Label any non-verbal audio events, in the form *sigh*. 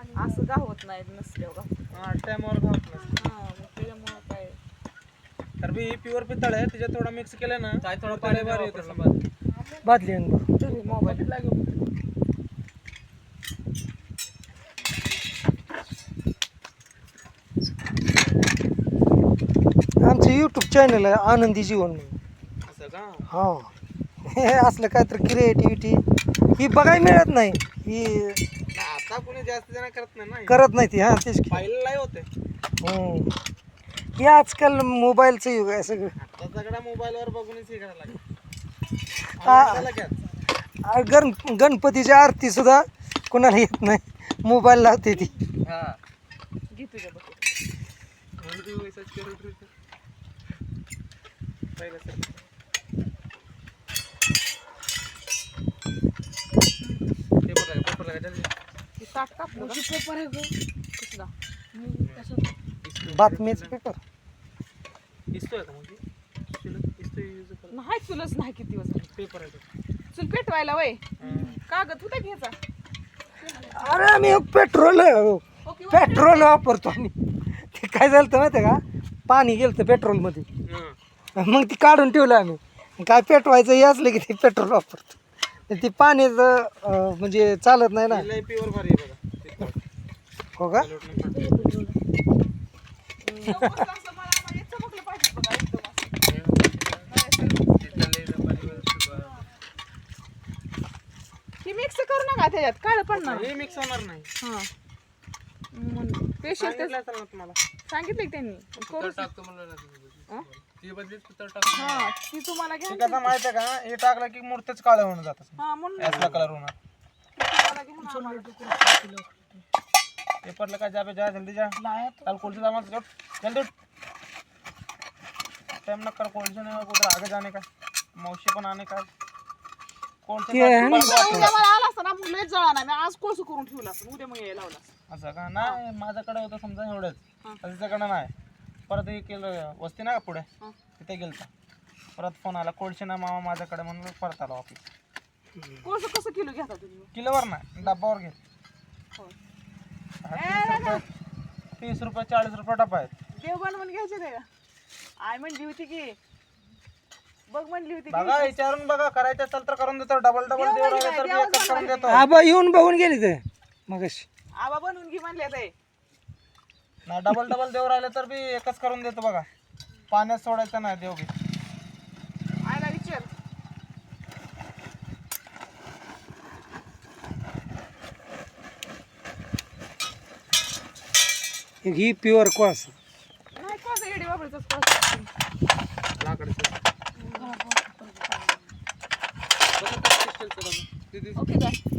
असं गावत नाही नसल्यावर हा टायमावर घावत नसतं हा मग त्याच्यामुळं काय? तर बी ही प्युअर पितळ आहे त्याच्यात थोडं मिक्स केलं ना काय थोडं पाणी भारी येतं बरं. बादली तरी मोबाईल आमचं यूट्यूब चॅनल आहे आनंदी जीवन. म्हणून असं का? हा. हे *laughs* असलं काहीतरी क्रिएटिव्हिटी ही बघायला मिळत नाही. ही कोणी जास्त जण करत नाही ना करत नाही ती हा तेच की. पाहिलेलं होते हम्म. हे आजकाल मोबाईलचं युग आहे सगळं. आता मोबाईलवर बघूनच हे करायला लागेल. आ, गण गणपतीची आरती सुद्धा कोणाला येत नाही. मोबाईल लावते ती. हा. घे तुझ्या बघ म्हणून ती वैसाच करत होती. पहिलं सर. ते बघा, पेपर लागा, जल्दी. ती ताट कापलं का? कसला बातमीच पेपर दिसतोय का मग ते? तुला दिसतोय use कर. नाही चुलच नाही किती दिवस. पेपर आहे तो. चुल पेटवायला वय. कागद होता घ्यायचा अरे आम्ही पेट्रोल ओके पेट्रोल वापरतो आम्ही ते काय झालं माहिती आहे का पाणी गेलं तर पेट्रोलमध्ये. मग ती काढून ठेवलं आम्ही काय पेटवायचं हे असलं की ते पेट्रोल वापरतो ती पाण्याचं म्हणजे चालत नाही ना हे लय भारी आहे बघा. हो का. ही मिक्स करू नका त्याच्यात काळ पडणार हे मिक्स होणार नाही हा पेशंट तुम्हाला. सांगितलं की त्यांनी. करूच टाकतो म्हणलं ना. हा? ती बदलीच पितळ टाकतो. हा ती तुम्हाला घ्या ते कसं माहिती आहे का? हे टाकलं की मूर्तीच काळं होऊन जात हा म्हणून असला कलर होणार. तुम्हाला. पेपरला काय जा बे, जा जल्दी जा. कल कोलसे जामा उठ जल्दी उठ. टाइम ना कर कोलसे ने उधर आगे जाने का? मौसी पण आने का? कोलसे ते आहे ना. उद्या उद्या मला आला असता ना मग लय जळा नाही मी आज कोळसं करून ठेवला उद्या मग यायला लावला. असं का? नाही माझ्याकडे होतं समजा एवढंच. हा. त्याच्याकडे नाही. परत हे केलं वस्ती ना का पुढे? हा. तिथे गेलता. परत फोन आला कोळशे ना मामा माझ्याकडे म्हणून परत आला ऑफिस कोळसं कसं किलो घेता तुम्ही? किलोवर नाही डब्बावर घेत. होय. हा, तीस रुपये तीस रुपये चाळीस रुपये डब्बा आहेत. देव बनवून घ्यायचे ते का? आय म्हणली होती की बघ म्हणली होती की बघा विचारून बघा करायचं असेल तर करून देतो. डबल डबल देव राहिले तर मी एकच करून. देतो. आबा येऊन बघून गेली ते. मगाशी. आबा बनवून घे म्हणले ते. नाही डबल डबल देऊ राहिले तर मी एकच करून देतो बघा. पाण्यात सोडायचं नाही देव बी. आयला विचार. ही प्युअर कोळसा नाही कसं येडी वापरायचं लाकडाचं. Okay.